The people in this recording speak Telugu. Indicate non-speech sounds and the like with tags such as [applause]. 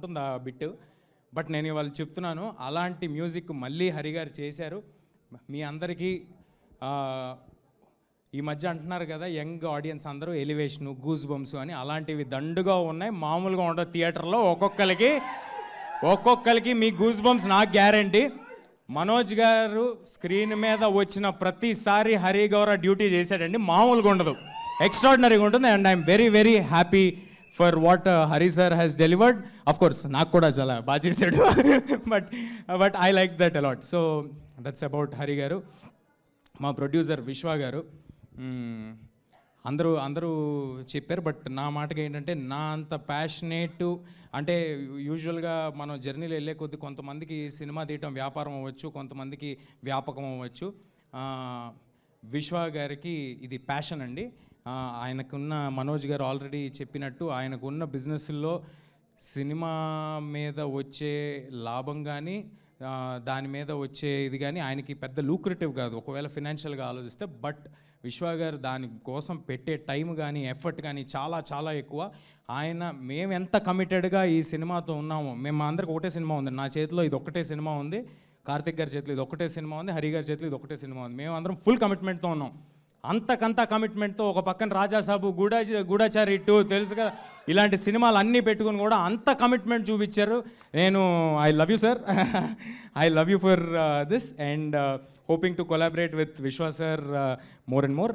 ఉంటుంది ఆ బిట్ బట్ నేను ఇవాళ చెప్తున్నాను అలాంటి మ్యూజిక్ మళ్ళీ హరి గారు చేశారు. మీ అందరికీ ఈ మధ్య అంటున్నారు కదా యంగ్ ఆడియన్స్ అందరూ ఎలివేషన్ గూజ్ బంప్స్ అని అలాంటివి దండుగా ఉన్నాయి. మామూలుగా ఉండదు థియేటర్లో ఒక్కొక్కరికి ఒక్కొక్కరికి మీ గూస్ బమ్స్ నాకు గ్యారంటీ. మనోజ్ గారు స్క్రీన్ మీద వచ్చిన ప్రతిసారి హరి గౌర డ్యూటీ చేశాడండి మామూలుగా ఉండదు. ఎక్స్ట్రాడినరీగా ఉంటుంది and I'm very very happy for what Hari sir has delivered of course నాకు కూడా చాలా బాగా చేశాడు. But but I like that a lot so that's about Hari garu. మా ప్రొడ్యూసర్ విశ్వ గారు. Hmm, అందరూ అందరూ చెప్పారు బట్ నా మాటకి ఏంటంటే నా అంత ప్యాషనేట్ అంటే యూజువల్గా మనం జర్నీలో వెళ్ళే కొద్ది కొంతమందికి సినిమా తీయటం వ్యాపారం అవ్వచ్చు కొంతమందికి వ్యాపకం అవ్వచ్చు. విశ్వ గారికి ఇది ప్యాషన్ అండి. ఆయనకున్న మనోజ్ గారు ఆల్రెడీ చెప్పినట్టు ఆయనకున్న బిజినెస్లో సినిమా మీద వచ్చే లాభం కానీ దాని మీద వచ్చే ఇది కానీ ఆయనకి పెద్ద లూక్రేటివ్ కాదు. ఒకవేళ ఫినాన్షియల్గా ఆలోచిస్తే బట్ విశ్వ గారు దాని కోసం పెట్టే టైం కానీ ఎఫర్ట్ కానీ చాలా చాలా ఎక్కువ. ఆయన మేము ఎంత కమిటెడ్గా ఈ సినిమాతో ఉన్నామో మేము మా అందరికి ఒకటే సినిమా ఉంది. నా చేతిలో ఇది ఒకటే సినిమా ఉంది. కార్తిక్ గారి చేతిలో ఇది ఒకటే సినిమా ఉంది. హరి గారి చేతిలో ఇది ఒకటే సినిమా ఉంది. మేము అందరం ఫుల్ కమిట్మెంట్తో ఉన్నాం. అంతకంత కమిట్మెంట్తో ఒక పక్కన రాజాసాబు గూడా గూఢాచారి టూ తెలుసు కదా ఇలాంటి సినిమాలు అన్నీ పెట్టుకుని కూడా అంత కమిట్మెంట్ చూపించారు. నేను I love you sir [laughs] I love you for this and hoping to collaborate with Vishwas sir more and more